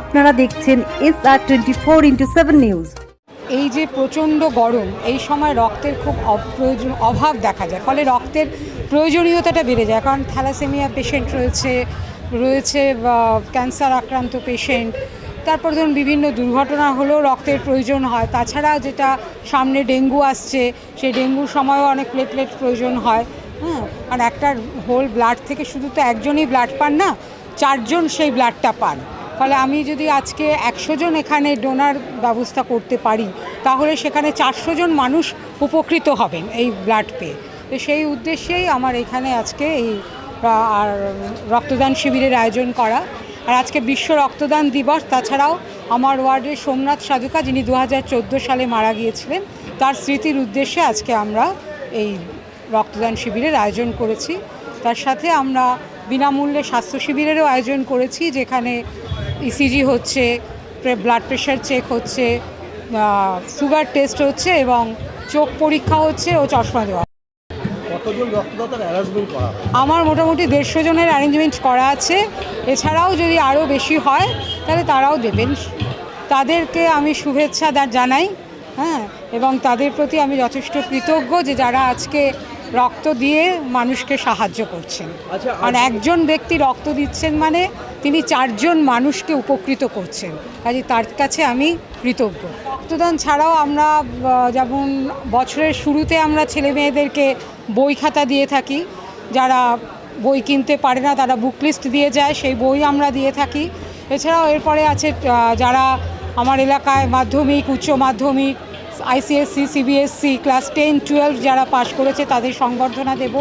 আপনারা দেখছেন S R twenty four into seven news এই যে প্রচণ্ড গরম, এই সময় রক্তের খুব অপ্রয়োজন, অভাব দেখা যায়। ফলে রক্তের প্রয়োজনীয়তাটা বেড়ে যায়। কারণ থ্যালাসেমিয়া পেশেন্ট রয়েছে রয়েছে ক্যান্সার আক্রান্ত পেশেন্ট তারপর ধরুন বিভিন্ন দুর্ঘটনা হলেও রক্তের প্রয়োজন হয়। তাছাড়া যেটা সামনে ডেঙ্গু আসছে, সেই ডেঙ্গুর সময়ও অনেক প্লেটলেট প্রয়োজন হয়। হ্যাঁ আর একটা হোল ব্লাড থেকে শুধু তো একজনই ব্লাড পান না, চারজন সেই ব্লাডটা পান। ফলে আমি যদি আজকে একশো জন এখানে ডোনার ব্যবস্থা করতে পারি, তাহলে সেখানে চারশো জন মানুষ উপকৃত হবেন এই ব্লাড পেয়ে। তো সেই উদ্দেশ্যেই আমার এখানে আজকে এই আর রক্তদান শিবিরের আয়োজন করা। আর আজকে বিশ্ব রক্তদান দিবস, তাছাড়াও আমার ওয়ার্ডের সোমনাথ সাধুকা, যিনি দু হাজার চোদ্দ সালে মারা গিয়েছিলেন, তার স্মৃতির উদ্দেশ্যে আজকে আমরা এই রক্তদান শিবিরের আয়োজন করেছি। তার সাথে আমরা বিনামূল্যে স্বাস্থ্য শিবিরেরও আয়োজন করেছি, যেখানে ইসিজি হচ্ছে ব্লাড প্রেশার চেক হচ্ছে সুগার টেস্ট হচ্ছে এবং চোখ পরীক্ষা হচ্ছে ও চশমা দেওয়া। আমার মোটামুটি দেড়শো জনের অ্যারেঞ্জমেন্ট করা আছে। এছাড়াও যদি আরও বেশি হয় তাহলে তারাও দেবেন। তাদেরকে আমি শুভেচ্ছা জানাই হ্যাঁ এবং তাদের প্রতি আমি যথেষ্ট কৃতজ্ঞ যে যারা আজকে রক্ত দিয়ে মানুষকে সাহায্য করছেন। আচ্ছা, আর একজন ব্যক্তি রক্ত দিচ্ছেন মানে তিনি চারজন মানুষকে উপকৃত করছেন। কাজে তার কাছে আমি কৃতজ্ঞ। রক্তদান ছাড়াও আমরা যেমন বছরের শুরুতে আমরা ছেলে মেয়েদেরকে বই খাতা দিয়ে থাকি। যারা বই কিনতে পারে না তারা বুক লিস্ট দিয়ে যায় সেই বই আমরা দিয়ে থাকি। এছাড়াও এরপরে আছে যারা আমার এলাকায় Madhyamik Uchcha Madhyamik ICSE CBSE class ten twelve যারা পাশ করেছে তাদের সংবর্ধনা দেব।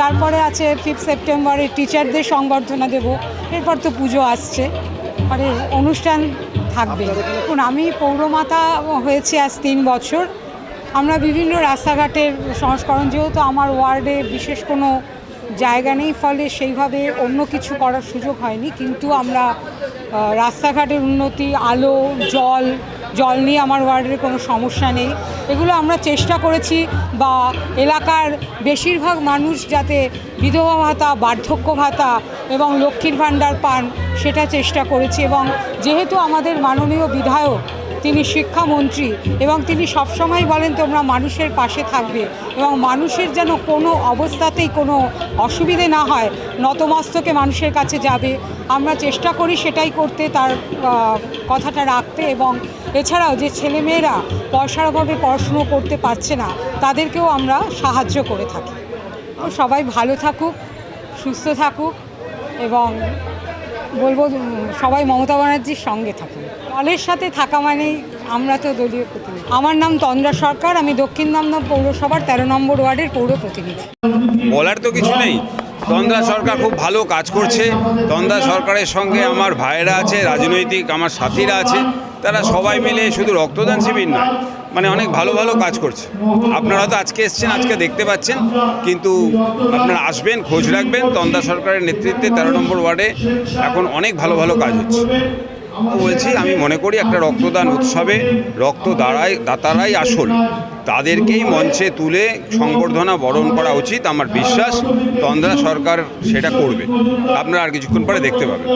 তারপরে আছে ফিফথ সেপ্টেম্বরে টিচারদের সংবর্ধনা দেব। এরপর তো পুজো আসছে। মানে অনুষ্ঠান থাকবে। এখন আমি পৌরমাতা হয়েছে আজ তিন বছর। আমরা বিভিন্ন রাস্তাঘাটের সংস্করণ, যেহেতু আমার ওয়ার্ডে বিশেষ কোনো জায়গা নেই, ফলে সেইভাবে অন্য কিছু করার সুযোগ হয়নি। কিন্তু আমরা রাস্তাঘাটের উন্নতি, আলো, জল জল নিয়ে আমার ওয়ার্ডের কোনো সমস্যা নেই। এগুলো আমরা চেষ্টা করেছি বা এলাকার বেশিরভাগ মানুষ যাতে বিধবা ভাতা, বার্ধক্য ভাতা এবং লক্ষ্মীর ভাণ্ডার পান, সেটা চেষ্টা করেছি এবং যেহেতু আমাদের মাননীয় বিধায়ক তিনি শিক্ষামন্ত্রী এবং তিনি সবসময় বলেন তোমরা মানুষের পাশে থাকবে এবং মানুষের যেন কোনো অবস্থাতেই কোনো অসুবিধে না হয়, নতমস্তকে মানুষের কাছে যাবে। আমরা চেষ্টা করি সেটাই করতে, তার কথাটা রাখতে এবং এছাড়াও যে ছেলেমেয়েরা পয়সার অভাবে পড়াশুনো করতে পারছে না, তাদেরকেও আমরা সাহায্য করে থাকি। সবাই ভালো থাকুক, সুস্থ থাকুক এবং বলব, সবাই মমতা ব্যানার্জির সঙ্গে থাকুন দলের সাথে থাকা মানেই আমরা তো দলীয় প্রতিনিধি। আমার নাম তন্দ্রা সরকার, আমি দক্ষিণ দমদম পৌরসভার তেরো নম্বর ওয়ার্ডের পৌর প্রতিনিধি। বলার তো কিছু নেই। তন্দ্রা সরকার খুব ভালো কাজ করছে। তন্দ্রা সরকারের সঙ্গে আমার ভাইয়েরা আছে, রাজনৈতিক আমার সাথীরা আছে। তারা সবাই মিলে শুধু রক্তদান শিবির নয় মানে অনেক ভালো ভালো কাজ করছে। আপনারা তো আজকে এসছেন, আজকে দেখতে পাচ্ছেন, কিন্তু আপনারা আসবেন, খোঁজ রাখবেন। তন্দ্রা সরকারের নেতৃত্বে তেরো নম্বর ওয়ার্ডে এখন অনেক ভালো ভালো কাজ হচ্ছে। বলছি আমি মনে করি একটা রক্তদান উৎসবে রক্ত দাঁড়াই দাতারাই আসল। তাদেরকেই মঞ্চে তুলে সংবর্ধনা বরণ করা উচিত, আমার বিশ্বাস, তন্দ্রা সরকার সেটা করবে। আপনারা আর কিছুক্ষণ পরে দেখতে পাবেন।